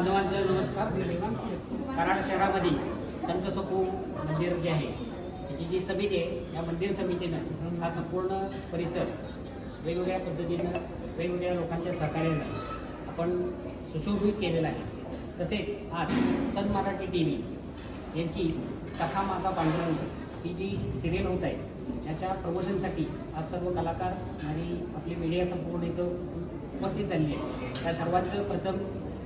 बांधवांचं नमस्कार कराड शहरामध्ये संत सोपू मंदिर जे आहे याची जी समिती आहे या मंदिर समितीनं हा संपूर्ण परिसर वेगवेगळ्या पद्धतीनं वेगवेगळ्या लोकांच्या सहकार्यानं आपण सुशोभित केलेला आहे. तसेच आज सन मराठी टी व्ही यांची सखा माझा पांडुरंग ही जी सिरियल होत आहे याच्या प्रमोशनसाठी आज सर्व कलाकार आणि आपली मीडिया संपूर्ण इथं उपस्थित झालेली आहे त्या सर्वांचं प्रथम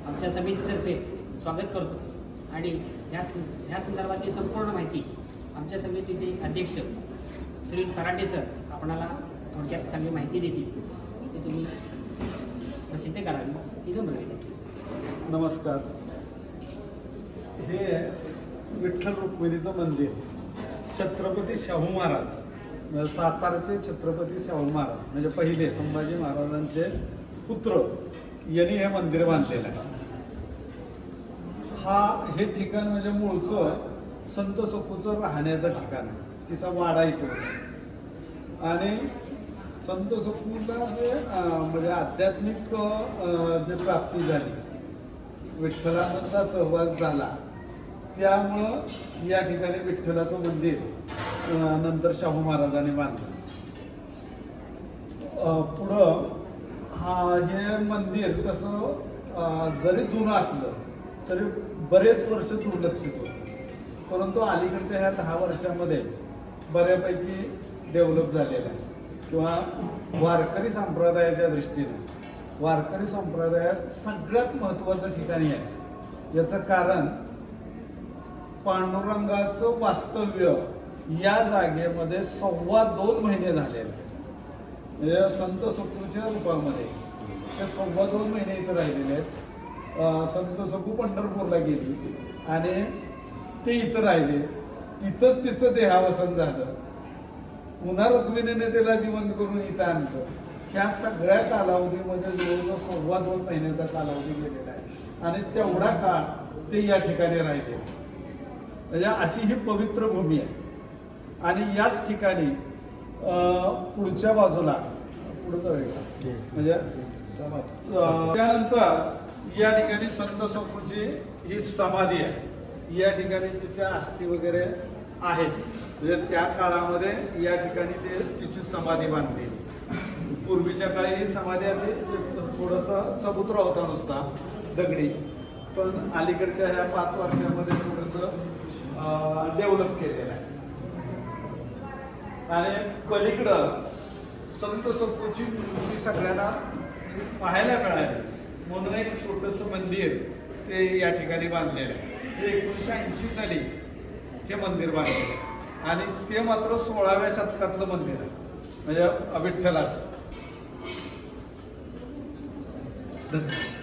आमच्या समितीतर्फे स्वागत करतो. आणि या सं- या संदर्भातली संपूर्ण माहिती आमच्या समितीचे अध्यक्ष श्री सराटे सर आपणाला थोडक्यात चांगली माहिती देतील. ती तुम्ही प्रसिद्ध करावी ही नम्र विनंती नमस्कार. हे विठ्ठल रुक्मिणीचं मंदिर छत्रपती शाहू महाराज. सातारचे छत्रपती शाहू महाराज म्हणजे पहिले संभाजी महाराजांचे पुत्र यांनी हे मंदिर बांधलेलं आहे. हा हे ठिकाण म्हणजे मूळचं संत सखूचं राहण्याचं ठिकाण आहे. तिचा वाडा इथे आणि संत सखूला जे म्हणजे आध्यात्मिक जे प्राप्ती झाली विठ्ठलाचा सहभाग झाला त्यामुळं या ठिकाणी विठ्ठलाचं मंदिर नंतर शाहू महाराजांनी बांधलं. अं, पुढं हा हे मंदिर तसं जरी जुनं असलं तरी बरेच वर्ष दुर्लक्षित होतं. परंतु अलीकडच्या ह्या दहा वर्षामध्ये बऱ्यापैकी डेव्हलप झालेलं आहे. किंवा वारकरी संप्रदायाच्या दृष्टीने वारकरी संप्रदायात सगळ्यात महत्त्वाचं ठिकाणी आहे. याचं कारण पांडुरंगाचं वास्तव्य या जागेमध्ये सव्वा दोन महिने झालेले म्हणजे संत सखूच्या रूपामध्ये. ते सव्वा दोन महिने इथं राहिलेले आहेत. संत सखू पंढरपूरला गेली आणि ते इथं राहिले. तिथंच तिचं देहावसन झालं. पुन्हा रुक्मिणीने त्याला जिवंत करून इथं आणलं. ह्या सगळ्या कालावधीमध्ये जवळजवळ सव्वा दोन महिन्याचा कालावधी गेलेला आहे. आणि तेवढा काळ ते या ठिकाणी राहिले. म्हणजे अशी ही पवित्र भूमी आहे. आणि याच ठिकाणी पुढच्या बाजूला पुढचा वेगळा म्हणजे त्यानंतर या ठिकाणी संत सखूची ही समाधी आहे. या ठिकाणी तिच्या अस्थी वगैरे आहेत. म्हणजे त्या काळामध्ये या ठिकाणी ते तिची समाधी बांधली. पूर्वीच्या काळी ही समाधी आली थोडासा चबुतरा होता नुसता दगडी. पण अलीकडच्या ह्या पाच वर्षामध्ये थोडस डेव्हलप केलेलं आहे. आणि पलीकडं संत सपूची मूर्ती सगळ्यांना पाहायला मिळाली. म्हणून एक छोटस मंदिर ते या ठिकाणी बांधलेलं आहे. ते एकोणीसशे ऐंशी साली हे मंदिर बांधलेलं आहे. आणि ते मात्र सोळाव्या शतकातलं मंदिर आहे. म्हणजे विठ्ठलाच धन्यवाद.